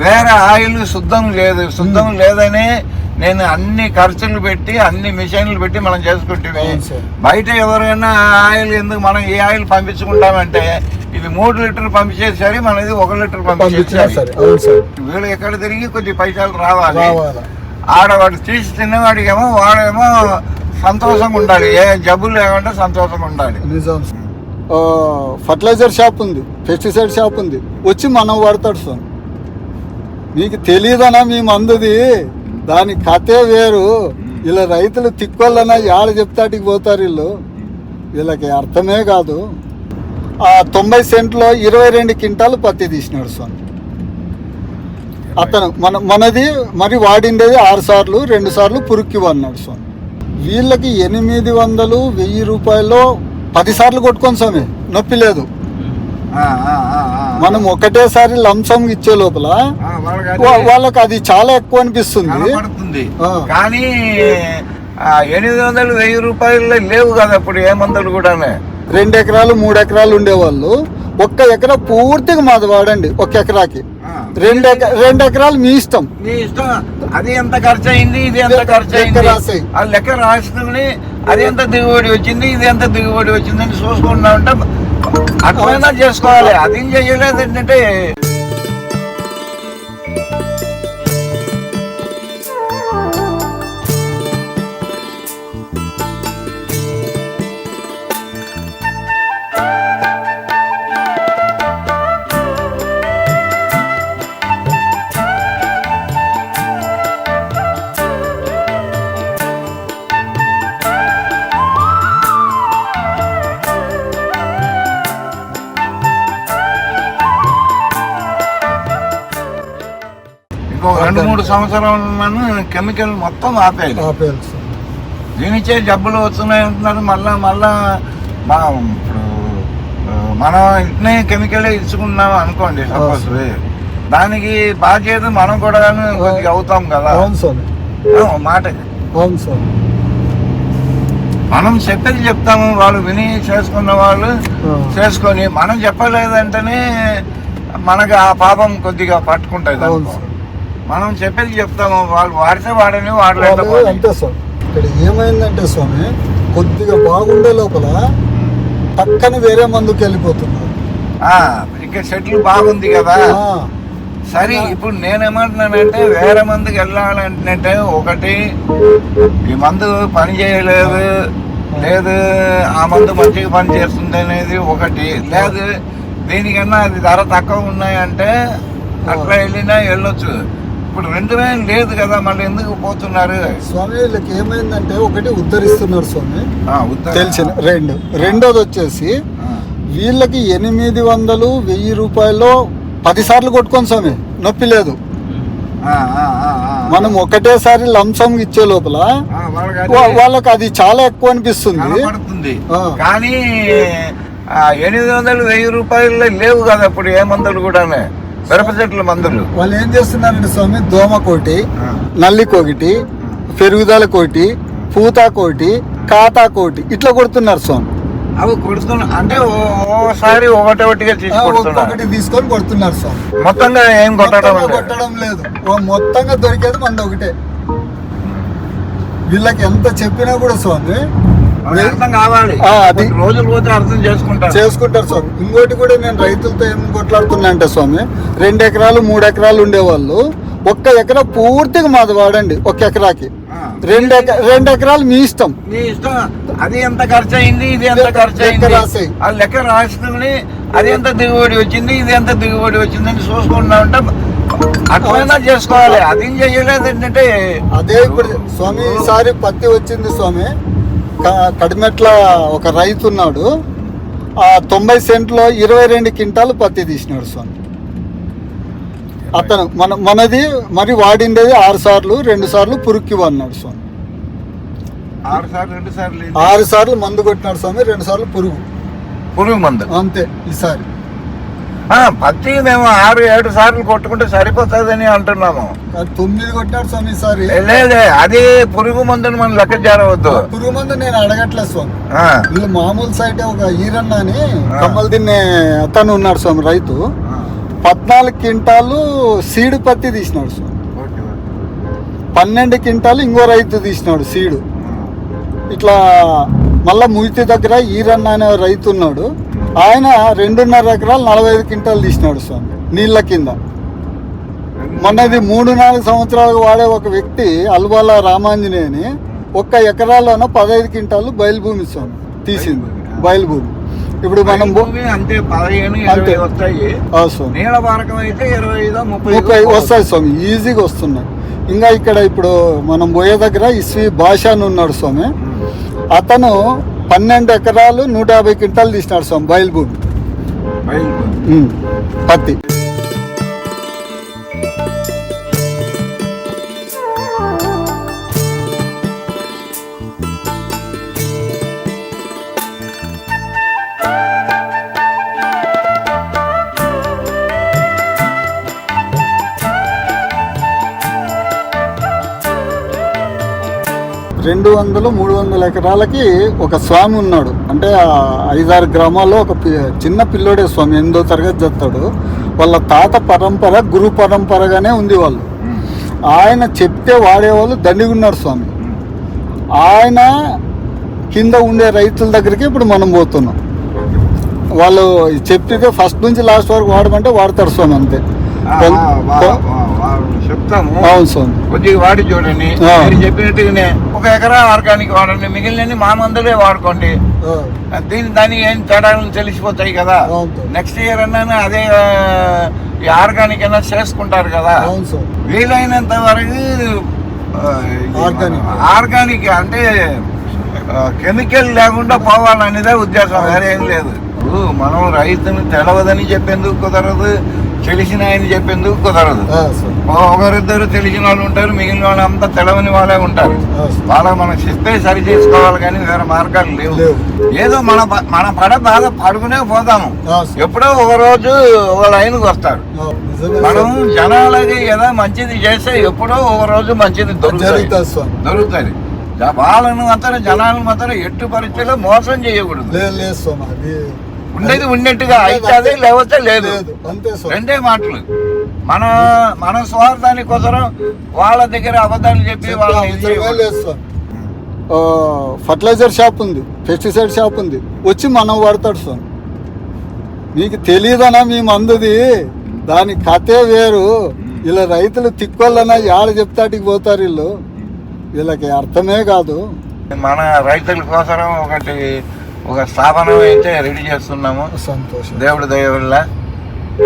వేరే ఆయిల్ శుద్ధం లేదు శుద్ధం లేదని నేను అన్ని ఖర్చులు పెట్టి అన్ని మిషన్లు పెట్టి మనం చేసుకుంటే. బయట ఎవరైనా ఆయిల్ ఎందుకు మనం ఈ ఆయిల్ పంపించుకుంటామంటే ఇది మూడు లీటర్లు పంపించేసరి మనం ఇది ఒక లీటర్ పంపించేసరి. వీళ్ళు ఎక్కడ తిరిగి కొద్ది పైసలు రావాలి. రావాలా. ఆడవాడు తీసి తిన్నవాడికేమో వాడేమో సంతోషంగా ఉండాలి. ఏ జబ్బు లేకుండా సంతోషంగా ఉండాలి. ఫర్టిలైజర్ షాప్ ఉంది పెస్టిసైడ్ షాప్ ఉంది. వచ్చి మనం వాడతాడు సార్. మీకు తెలియదనా మీ మందుది? దాని కథే వేరు. ఇలా రైతులు తిక్కోళ్ళనా? ఏడ చెప్తాటికి పోతారు వీళ్ళు? వీళ్ళకి అర్థమే కాదు. ఆ తొంభై సెంట్లో ఇరవై రెండు క్వింటాలు పత్తి తీసినాడు స్వామి. అతను మన మనది మరి వాడిండేది ఆరు సార్లు రెండు సార్లు పురుక్కి అన్నాడు స్వామి. వీళ్ళకి ఎనిమిది వందలు వెయ్యి రూపాయలు పదిసార్లు కొట్టుకొని స్వామి నొప్పి లేదు. ఆ. మనం ఒకటేసారి లంసం ఇచ్చే లోపల వాళ్ళకి అది చాలా ఎక్కువ అనిపిస్తుంది. కానీ ఎనిమిది వందలు వెయ్యి రూపాయలు లేవు కదా ఇప్పుడు ఏ మందులు కూడానే. రెండు ఎకరాలు మూడు ఎకరాలు ఉండేవాళ్ళు. ఒక్క ఎకరా పూర్తిగా మాది వాడండి ఒక ఎకరాకి. రెండు రెండు ఎకరాలు మీ ఇష్టం. నీ ఇష్టం. అది ఎంత ఖర్చు అయింది ఇది ఎంత ఖర్చు అయింది. ఆ లెక్క రాసుకుని అది ఎంత దిగుబడి వచ్చింది ఇది ఎంత దిగుబడి వచ్చిందని చూసుకుంటా ఉంటే అట్లయినా చేసుకోవాలి. అది చేయలేదు ఏంటంటే రెండు మూడు సంవత్సరాలను కెమికల్ మొత్తం ఆపేయాలి. దీనిచ్చే జబ్బులు వస్తున్నాయి అంటున్నారు మళ్ళా మళ్ళా మా ఇప్పుడు మనం ఇంటనే కెమికల్ ఇచ్చుకున్నాం అనుకోండి సపోజ్ దానికి బాధ్యత మనం కూడా కొద్దిగా అవుతాం కదా అవును మాట అవును మనం చెప్పేది చెప్తాము వాళ్ళు విని చేసుకున్న వాళ్ళు. చేసుకొని మనం చెప్పలేదంటేనే మనకి ఆ పాపం కొద్దిగా అవును. సార్. మనం చెప్పేది చెప్తాము. వాళ్ళు వాడితే వాడని వాడలేకపోతే అంతే స్వామి. ఇక్కడ ఏమైందంటే స్వామి కొద్దిగా బాగుండే లోపల పక్కన వేరే మందుకి వెళ్ళిపోతున్నారు ఇక్కడ సెటిల్ బాగుంది కదా. సరే ఇప్పుడు నేనేమంటున్నానంటే వేరే మందుకి వెళ్ళాలంటే ఒకటి ఈ మందు పని చేయలేదు లేదు ఆ మందు మంచిగా పని చేస్తుంది అనేది ఒకటి లేదు దీనికన్నా అది ధర తక్కువ ఉన్నాయంటే అట్లా వెళ్ళినా వెళ్ళొచ్చు. ఇప్పుడు రెండునే లేదు కదా మళ్ళీ ఎందుకు పోతున్నారు? స్వామి వీళ్ళకి ఏమైందంటే ఒకటి ఉద్ధరిస్తున్నారు స్వామి. తెలిసిన రెండు. రెండోది వచ్చేసి వీళ్ళకి ఎనిమిది వందలు వెయ్యి రూపాయలు పది సార్లు కొట్టుకొని స్వామి. నొప్పి లేదు. మనం ఒకటేసారి లంసం ఇచ్చే లోపల వాళ్ళకి అది- చాలా ఎక్కువ అనిపిస్తుంది. కానీ ఎనిమిది వందలు వెయ్యి రూపాయలు లేవు కదా ఇప్పుడు ఏ మందులు కూడానే. మిరప చెట్ల మందులు. వాళ్ళు ఏం చేస్తున్నారంటే స్వామి దోమ కోటి. నల్లి కోటి పెరుగుదల కోటి పూత కోటి కాతా కోటి ఇట్లా కొడుతున్నారు స్వామి. అవి కొడుతున్నా అంటే ఓసారి ఒకటి ఒకటిగా ఒక్కొక్కటి తీసుకొని కొడుతున్నారు స్వామి. మొత్తంగా ఏం కొట్టడం. కొట్టడం లేదు. మొత్తంగా దొరికేది మన ఒకటే. వీళ్ళకి ఎంత చెప్పినా కూడా స్వామి అది- రోజులు పోతే అర్థం చేసుకుంటారు. చేసుకుంటారు స్వామి. ఇంకోటి కూడా నేను రైతులతో ఏం కొట్లాడుతున్నా అంటే స్వామి రెండు ఎకరాలు మూడు ఎకరాలు ఉండేవాళ్ళు. ఒక్క ఎకరా పూర్తిగా మాది వాడండి ఒక ఎకరాకి. రెండు రెండు ఎకరాలు మీ ఇష్టం. నీ ఇష్టం. అది ఎంత ఖర్చు అయింది ఇది ఎంత ఖర్చు అయింది. ఆ లెక్క రాసుకుని అది ఎంత దిగుబడి వచ్చింది ఇది ఎంత దిగుబడి వచ్చిందని చూసుకుంటా ఉంటే అట్లయినా చేసుకోవాలి. అది చేయలేదు ఏంటంటే అదే ఇప్పుడు స్వామి ఈసారి పత్తి వచ్చింది స్వామి. కడిమెట్ల ఒక రైతు ఉన్నాడు. ఆ తొంభై సెంట్లో ఇరవై రెండు క్వింటాలు పత్తి తీసినాడు స్వామి. అతను మన మనది మరి వాడిండేది ఆరు సార్లు రెండు సార్లు పురుక్కి అన్నాడు స్వామి. ఆరు సార్లు మందు కొట్టినాడు స్వామి రెండు సార్లు పురుగు. పురుగు మందు. అంతే ఈసారి. పత్తి మేము ఆరు ఏడు సార్లు కొట్టుకుంటే సరిపోతుందని అంటున్నాము. అది తొమ్మిది కొట్టినాడు స్వామి ఈసారి. లేదే అది పురుగు మందుని మనం లెక్క చేరవద్దు పురుగు మందు నేను అడగట్లేదు స్వామి. వీళ్ళు మామూలు సైట్ ఒక ఈరన్న అని. కమ్మలు తిన్నే అతను ఉన్నాడు స్వామి రైతు. పద్నాలుగు క్వింటాలు సీడు పత్తి తీసినాడు స్వామి. పన్నెండు క్వింటాలు ఇంకో రైతు తీసినాడు సీడు. ఇట్లా మళ్ళా ముయితి దగ్గర ఈరన్న అనే రైతు ఉన్నాడు. ఆయన రెండున్నర ఎకరాలు నలభై ఐదు క్వింటాలు తీసినాడు స్వామి నీళ్ళ కింద. మొన్నది మూడు నాలుగు సంవత్సరాలకు వాడే ఒక వ్యక్తి అల్వాల రామాంజనేయని ఒక్క ఎకరాల్లోనో పదహైదు క్వింటాలు బయలుభూమి స్వామి తీసింది బయలుభూమి. ఇప్పుడు మనం అంతే. ముప్పై వస్తాయి. స్వామి ఈజీగా వస్తున్నాయి. ఇంకా ఇక్కడ ఇప్పుడు మనం పోయే దగ్గర ఇస్వి భాష అని ఉన్నాడు స్వామి. అతను పన్నెండు ఎకరాలు నూట యాభై క్వింటాలు తీసినాడు స్వామి బయలుభూమి బయలుదేరి ఉమ్, పత్తి. రెండు వందలు మూడు వందల ఎకరాలకి ఒక స్వామి ఉన్నాడు. అంటే ఆ ఐదారు గ్రామాల్లో ఒక చిన్న పిల్లోడే స్వామి ఎనిమిదో తరగతి చదువుతాడు. వాళ్ళ తాత పరంపర గురు పరంపరగానే ఉంది వాళ్ళు. ఆయన చెప్తే వాడేవాళ్ళు దండిగున్నారు స్వామి. ఆయన కింద ఉండే రైతుల దగ్గరికి ఇప్పుడు మనం పోతున్నాం. వాళ్ళు చెప్తే ఫస్ట్ నుంచి లాస్ట్ వరకు వాడమంటే వాడతారు స్వామి అంతే. చెప్తాము. అవును స్వామి. కొద్దిగా వాడి చూడండి. చెప్పినట్టుగానే ఒక ఎకరా ఆర్గానిక్ వాడండి మిగిలిన మా మందులే వాడుకోండి. దీని దానికి ఏం తేడాలు తెలిసిపోతాయి కదా. నెక్స్ట్ ఇయర్ అన్నా అదే ఆర్గానిక్ అయినా చేసుకుంటారు కదా. వీలైనంత వరకు ఆర్గానిక్. ఆర్గానిక్ అంటే కెమికల్ లేకుండా పోవాలనేదే ఉద్దేశం వేరే ఏం లేదు మనం రైతుని తెలవదని చెప్పేందుకు కుదరదు? తెలిసిన ఆయన చెప్పేందుకు కుదరదు. ఒకరిద్దరు తెలిసిన వాళ్ళు ఉంటారు మిగిలిన వాళ్ళు అంతా తెలవని వాళ్ళే ఉంటారు. వాళ్ళ మనం చెప్పే సరి చేసుకోవాలి కానీ వేరే మార్గాలు లేవు. ఏదో మన మన పడ బాధ పడుకునే పోతాము. ఎప్పుడో ఒక రోజు ఒక లైన్కి నిజమే. మనం. జనాలకి ఏదో మంచిది చేస్తే ఎప్పుడో ఒక రోజు మంచిది దొరుకుతుంది. దొరుకుతుంది. వాళ్ళను మాత్రం జనాలను మాత్రం ఎట్టు పరిస్థితిలో మోసం చేయకూడదు. ఉండేది ఉన్నట్టుగా అయితే లేకపోతే లేదు. రెండే మాటలు. మన మన స్వార్థాని కోసరం వాళ్ళ దగ్గర అబద్ధాలు చెప్పి ఆ, ఫర్టిలైజర్ షాప్ ఉంది పెస్టిసైడ్ షాప్ ఉంది. వచ్చి మనం వాడతాడు స్వామి మీకు తెలియదనా మీ మందుది? దాని కథే వేరు. ఇలా రైతులు తిక్కోళ్ళనా ఏడ చెప్తాటికి పోతారు వీళ్ళు? వీళ్ళకి అర్థమే కాదు. మన రైతుల కోసరం ఒకటి ఒక స్థాపన అయితే రెడీ చేస్తున్నాము. సంతోషం. దేవుడి దయ వల్ల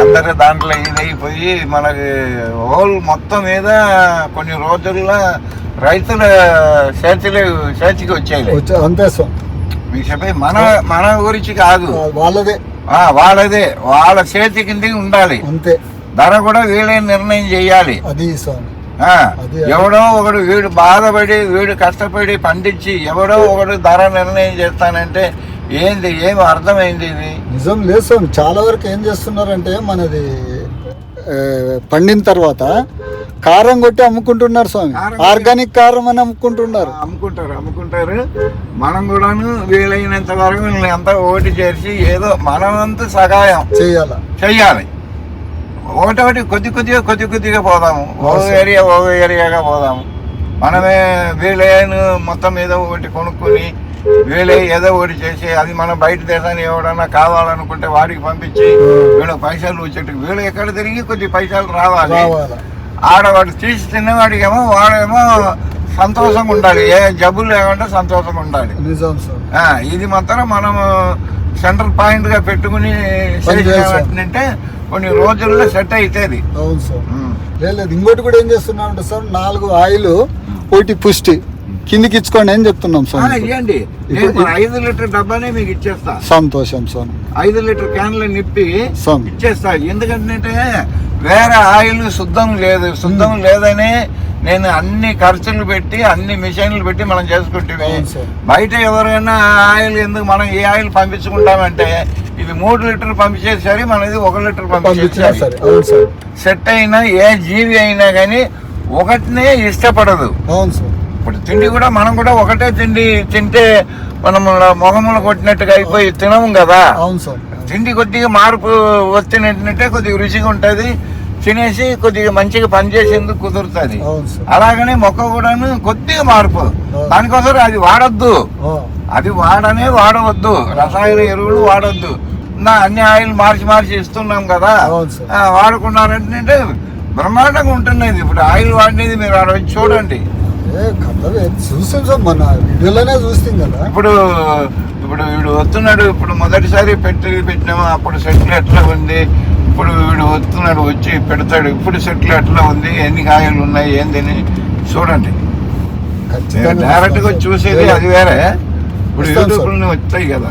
అందరూ దాంట్లో ఇదైపోయి మనకి హోల్ మొత్తం మీద కొన్ని రోజుల్లో రైతుల చేతిలో చేతికి వచ్చాయి. వచ్చే అంతే మీకు చెప్పి మన మన గురించి కాదు. వాళ్ళదే. వాళ్ళదే. వాళ్ళ చేతి కిందకి ఉండాలి. అంతే. ధర కూడా వీళ్ళే నిర్ణయం చేయాలి. అది- ఎవడో ఒకడు వీడు బాధపడి వీడు కష్టపడి పండించి ఎవడో ఒకడు ధర నిర్ణయం చేస్తానంటే ఏంది ఏమి అర్థమైంది ఇది? నిజం లేదు స్వామి. చాలా వరకు ఏం చేస్తున్నారంటే మనది పండిన తర్వాత కారం కొట్టి అమ్ముకుంటున్నారు స్వామి. ఆర్గానిక్ కారం అని అమ్ముకుంటున్నారు. అమ్ముకుంటారు అమ్ముకుంటారు. మనం కూడాను వీలైనంత వరకు అంతా ఓటు చేర్చి ఏదో మనమంతా సహాయం చేయాల? చెయ్యాలి ఒకటొకటి కొద్ది కొద్దిగా కొద్ది కొద్దిగా పోదాము. ఓ అవసరం. ఏరియా ఓ ఏరియాగా పోదాము. మనమే వీలైన మొత్తం ఏదో ఒకటి కొనుక్కొని వీలే ఏదో ఒకటి చేసి అది మనం బయట దేశాన్ని ఎవడన్నా కావాలనుకుంటే వాడికి పంపించి వీళ్ళ పైసలు వచ్చేట్టు వీళ్ళు ఎక్కడ తిరిగి కొద్ది పైసలు రావాలి. ఆడవాడు తీసి తిన్నవాడికేమో వాడేమో సంతోషంగా ఉండాలి. ఏ జబ్బులు లేకుండా సంతోషంగా ఉండాలి. ఇది మాత్రం మనం సెంటర్ పాయింట్గా పెట్టుకుని. అంటే కొన్ని రోజుల్లో సెట్ అవుతుంది అవును స్వామి లేదు ఇంకోటి కూడా ఏం చేస్తున్నాం అంటే సార్ నాలుగు ఆయిల్ ఒకటి పుష్టి కిందికి ఇచ్చుకోండి అని చెప్తున్నాం స్వామి ఇవ్వండి ఐదు లీటర్ డబ్బానే మీకు ఇచ్చేస్తా. సంతోషం స్వామి ఐదు లీటర్ క్యాన్లు నిప్పి ఇచ్చేస్తా. ఎందుకంటే వేరే ఆయిల్ శుద్ధం లేదు శుద్ధం లేదని నేను అన్ని ఖర్చులు పెట్టి అన్ని మిషన్లు పెట్టి మనం చేసుకుంటే. బయట ఎవరైనా ఆయిల్ ఎందుకు మనం ఏ ఆయిల్ పంపించుకుంటామంటే ఇది మూడు లీటర్ పంపించేసరి మనది ఒక లీటర్ పంపించేసరి సరే. అవును సార్. సెట్ అయినా ఏ జీవి అయినా కానీ ఒకటినే ఇష్టపడదు. అవును సార్. ఇప్పుడు తిండి కూడా మనం కూడా ఒకటే తిండి తింటే మనం మొగములు కొట్టినట్టుగా అయిపోయి తినము కదా. అవును సార్. తిండి కొద్దిగా మార్పు వచ్చినట్టుంటే కొద్దిగా రుచిగా ఉంటుంది. తినేసి కొద్దిగా మంచిగా పనిచేసేందుకు కుదురుతుంది. అలాగనే మొక్క కూడాను కొద్దిగా మార్పు. దానికోసం అది వాడొద్దు. అది వాడనే వాడవద్దు. రసాయన ఎరువులు వాడొద్దు. నా అన్ని ఆయిల్ మార్చి మార్చి ఇస్తున్నాం కదా. వాడుకున్నారంటే బ్రహ్మాండంగా ఉంటున్నది. ఇప్పుడు ఆయిల్ వాడినది మీరు ఆ రోజు చూడండి. సార్. మన వీడియోలోనే చూస్తాం కదా. ఇప్పుడు ఇప్పుడు వీడు వస్తున్నాడు. ఇప్పుడు మొదటిసారి పెట్టి పెట్టినాము అప్పుడు సెట్లు ఎట్లా ఉంది? ఇప్పుడు వీడు వస్తున్నాడు వచ్చి పెడతాడు ఇప్పుడు సెట్లు ఎట్లా ఉంది ఎన్ని కాయలు ఉన్నాయి ఏందని చూడండి ఖచ్చితంగా డైరెక్ట్గా చూస్తాం చూసేది. అది వేరే ఇప్పుడు. యూట్యూబ్ వచ్చాయి కదా